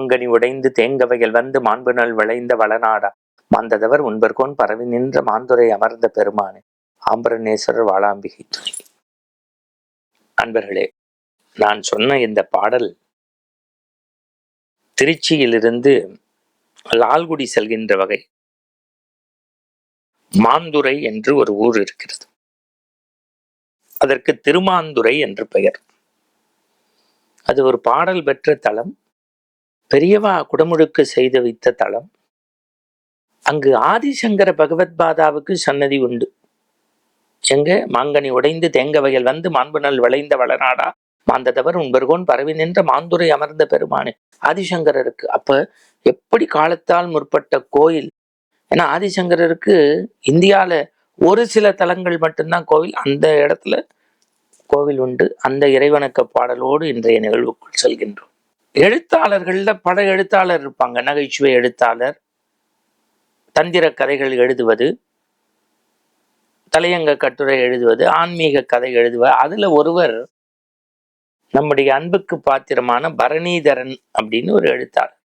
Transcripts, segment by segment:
மாங்கனி உடைந்து தேங்கவைகள் வந்து மாண்புணல் விளைந்த வளநாடா. மாந்ததவர் உண்பர்கோன் பரவி நின்ற மாந்துரை அமர்ந்த பெருமானே. ஆம்பரநேஸ்வரர் வாளாம்பிகை துணை அன்பர்களே நான் சொன்ன இந்த பாடல் திருச்சியிலிருந்து லால்குடி செல்கின்ற வகை மாந்துரை என்று ஒரு ஊர் இருக்கிறது. அதற்கு திருமாந்துரை என்று பெயர். அது ஒரு பாடல் பெற்ற தலம். பெரியவா குடமுழுக்கு செய்து வைத்த தலம். அங்கு ஆதிசங்கர பகவத்பாதாவுக்கு சன்னதி உண்டு. எங்க? மாங்கனி உடைந்து தேங்க வயல் வந்து மாண்புணல் விளைந்த வளநாடா. மாந்ததவர் உண்பர்கோன் பரவி நின்ற மாந்துரை அமர்ந்த பெருமானு. ஆதிசங்கரருக்கு அப்ப எப்படி காலத்தால் முற்பட்ட கோயில்? ஏன்னா ஆதிசங்கரருக்கு இந்தியால ஒரு சில தலங்கள் மட்டும்தான் கோவில். அந்த இடத்துல கோவில் உண்டு. அந்த இறைவணக்க பாடலோடு இன்றைய நிகழ்வுக்குள் செல்கின்றோம். எழுத்தாளர்களில் பல எழுத்தாளர் இருப்பாங்க. நகைச்சுவை எழுத்தாளர் தந்திர கதைகள் எழுதுவது தலையங்க கட்டுரை எழுதுவது ஆன்மீக கதை எழுதுவது. அதுல ஒருவர் நம்முடைய அன்புக்கு பாத்திரமான பரணிதரன் அப்படின்னு ஒரு எழுத்தாளர்.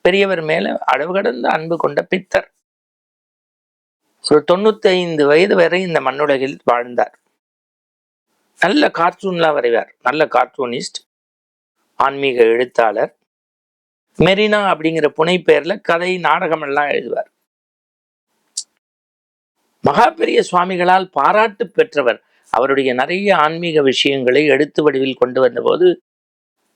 பெரியவர் மேல அளவு கடந்த அன்பு கொண்ட பித்தர். ஒரு தொண்ணூத்தி ஐந்து வயது வரை இந்த மண்ணுலகில் வாழ்ந்தார். நல்ல கார்ட்டூன்லாம் வரைவார். நல்ல கார்ட்டூனிஸ்ட் ஆன்மீக எழுத்தாளர். மெரினா அப்படிங்கிற புனைப்பெயர்ல கதை நாடகம் எல்லாம் எழுதுவார். மகா பெரிய சுவாமிகளால் பாராட்டு பெற்றவர். அவருடைய நிறைய ஆன்மீக விஷயங்களை எழுத்து வடிவில் கொண்டு வந்தபோது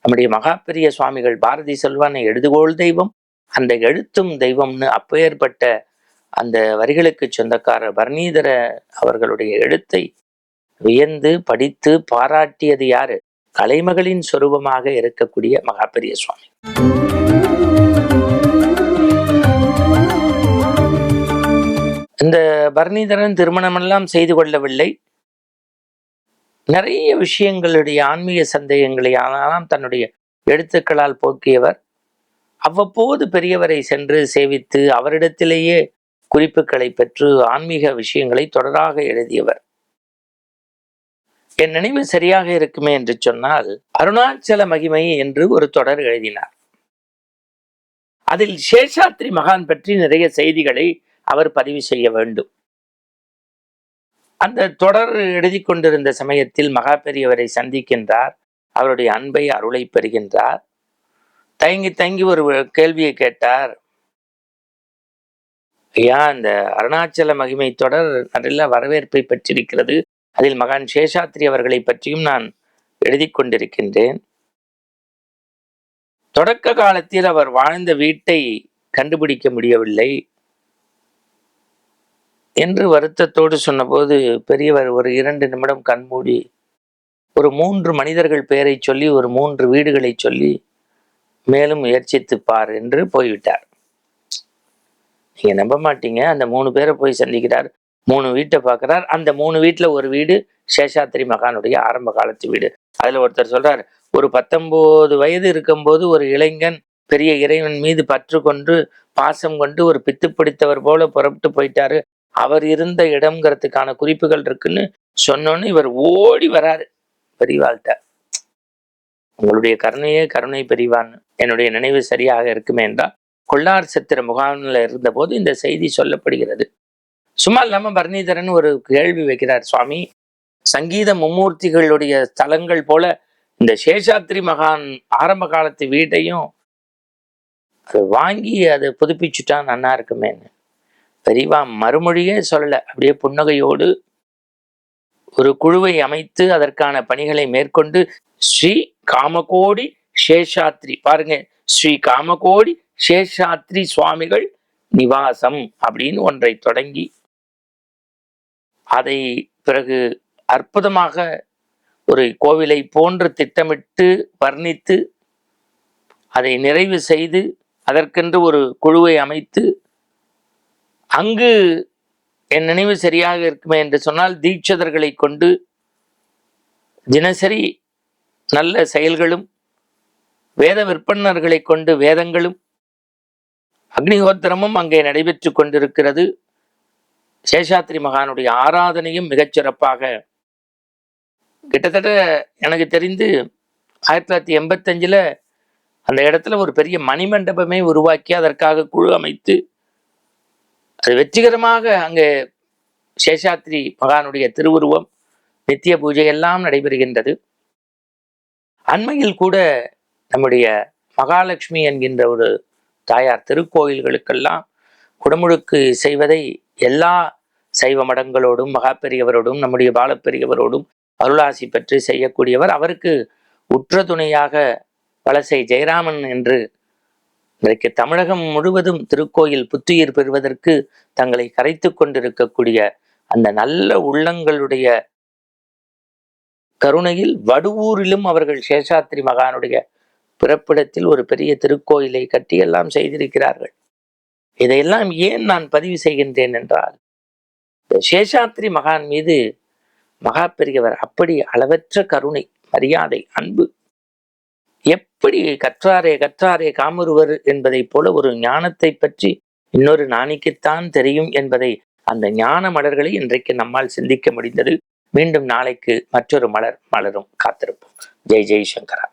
நம்முடைய மகா பெரிய சுவாமிகள் பாரதி செல்வானை எழுதுகோள் தெய்வம் அந்த எழுத்தும் தெய்வம்னு அப்பேற்பட்ட அந்த வரிகளுக்கு சொந்தக்காரர் பரணீதர அவர்களுடைய எழுத்தை வியந்து படித்து பாராட்டியது யாரு? கலைமகளின் சொரூபமாக இருக்கக்கூடிய மகாபெரிய சுவாமி. இந்த பரணிதரன் திருமணமெல்லாம் செய்து கொள்ளவில்லை. நிறைய விஷயங்களுடைய ஆன்மீக சந்தேகங்களை ஆனாலும் தன்னுடைய எழுத்துக்களால் போக்கியவர். அவ்வப்போது பெரியவரை சென்று சேவித்து அவரிடத்திலேயே குறிப்புகளை பெற்று ஆன்மீக விஷயங்களை தொடராக எழுதியவர். என் நினைவு சரியாக இருக்குமே என்று சொன்னால் அருணாச்சல மகிமை என்று ஒரு தொடர் எழுதினார். அதில் சேஷாத்ரி மகான் பற்றி நிறைய செய்திகளை அவர் பதிவு செய்ய வேண்டும். அந்த தொடர் எழுதி கொண்டிருந்த சமயத்தில் மகா பெரியவரை சந்திக்கின்றார். அவருடைய அன்பை அருளை பெறுகின்றார். தயங்கி தயங்கி ஒரு கேள்வியை கேட்டார். ஐயா இந்த அருணாச்சல மகிமை தொடர் நல்ல வரவேற்பை பெற்றிருக்கிறது. அதில் மகான் சேஷாத்ரி அவர்களை பற்றியும் நான் எழுதி கொண்டிருக்கின்றேன். தொடக்க காலத்தில் அவர் வாழ்ந்த வீட்டை கண்டுபிடிக்க முடியவில்லை. என்று வருத்தத்தோடு சொன்னபோது பெரியவர் ஒரு இரண்டு நிமிடம் கண்மூடி ஒரு மூன்று மனிதர்கள் பெயரை சொல்லி ஒரு மூன்று வீடுகளை சொல்லி மேலும் முயற்சித்து பார் என்று போய்விட்டார். நீங்கள் நம்ப மாட்டீங்க. அந்த மூணு பேரை போய் சந்திக்கிறார். மூணு வீட்டை பார்க்குறார். அந்த மூணு வீட்டுல ஒரு வீடு சேஷாத்திரி மகானுடைய ஆரம்ப காலத்து வீடு. அதுல ஒருத்தர் சொல்கிறார் ஒரு பத்தொன்பது வயது இருக்கும்போது ஒரு இளைஞன் பெரிய இறைவன் மீது பற்று கொண்டு பாசம் கொண்டு ஒரு பித்து பிடித்தவர் போல புறப்பட்டு போயிட்டாரு. அவர் இருந்த இடம்ங்கிறதுக்கான குறிப்புகள் இருக்குன்னு சொன்னோன்னு இவர் ஓடி வராரு பெரியவாள்கிட்ட உங்களுடைய கருணையே கருணை பெரியவான்னு என்னுடைய நினைவு சரியாக இருக்குமே என்றால் கொள்ளார் சித்திர முகாமில் இருந்தபோது இந்த செய்தி சொல்லப்படுகிறது. சும்மா இல்லாம பரணிதரன் ஒரு கேள்வி வைக்கிறார் சுவாமி சங்கீத மும்மூர்த்திகளுடைய ஸ்தலங்கள் போல இந்த சேஷாத்ரி மகான் ஆரம்ப காலத்து வீட்டையும் அது வாங்கி அதை புதுப்பிச்சுட்டா நன்னா இருக்குமேன்னு. பெரியவா மறுமொழியே சொல்லலை. அப்படியே புன்னகையோடு ஒரு குழுவை அமைத்து அதற்கான பணிகளை மேற்கொண்டு ஸ்ரீ காமகோடி சேஷாத்ரி பாருங்க ஸ்ரீ காமகோடி சேஷாத்ரி சுவாமிகள் நிவாசம் அப்படின்னு ஒன்றை தொடங்கி அதை பிறகு அற்புதமாக ஒரு கோவிலை போன்று திட்டமிட்டு வர்ணித்து அதை நிறைவு செய்து அதற்கென்று ஒரு குழுவை அமைத்து அங்கு என் நினைவு சரியாக இருக்குமே என்று சொன்னால் தீட்சதர்களை கொண்டு தினசரி நல்ல செயல்களும் வேத விற்பனர்களை கொண்டு வேதங்களும் அக்னிஹோத்திரமும் அங்கே நடைபெற்று கொண்டிருக்கிறது. சேஷாத்ரி மகானுடைய ஆராதனையும் மிகச்சிறப்பாக கிட்டத்தட்ட எனக்கு தெரிந்து ஆயிரத்தி தொள்ளாயிரத்தி எண்பத்தஞ்சில் அந்த இடத்துல ஒரு பெரிய மணிமண்டபமே உருவாக்கி அதற்காக குழு அமைத்து அது வெற்றிகரமாக அங்கே சேஷாத்ரி மகானுடைய திருவுருவம் நித்திய பூஜை எல்லாம் நடைபெறுகின்றது. அண்மையில் கூட நம்முடைய மகாலட்சுமி என்கின்ற ஒரு தாயார் திருக்கோயில்களுக்கெல்லாம் குடமுழுக்கு செய்வதை எல்லா சைவ மடங்களோடும் மகாப்பெரியவரோடும் நம்முடைய பாலப்பெரியவரோடும் அருளாசி பெற்று செய்யக்கூடியவர். அவருக்கு உற்ற துணையாக வலசை ஜெயராமன் என்று இன்றைக்கு தமிழகம் முழுவதும் திருக்கோயில் புத்துயிர் பெறுவதற்கு தங்களை கரைத்து கொண்டிருக்கக்கூடிய அந்த நல்ல உள்ளங்களுடைய கருணையில் வடுவூரிலும் அவர்கள் சேஷாத்ரி மகானுடைய பிறப்பிடத்தில் ஒரு பெரிய திருக்கோயிலை கட்டி எல்லாம் செய்திருக்கிறார்கள். இதையெல்லாம் ஏன் நான் பதிவு செய்கின்றேன் என்றால் சேஷாத்ரி மகான் மீது மகா பெரியவர் அப்படி அளவற்ற கருணை மரியாதை அன்பு எப்படி கற்றாரே கற்றாரே காமருவர் என்பதைப் போல ஒரு ஞானத்தை பற்றி இன்னொரு நாணிக்குத்தான் தெரியும் என்பதை அந்த ஞான மலர்களை இன்றைக்கு நம்மால் சிந்திக்க முடிந்தது. மீண்டும் நாளைக்கு மற்றொரு மலர் மலரும் காத்திருப்போம். ஜெய் ஜெய் சங்கரா.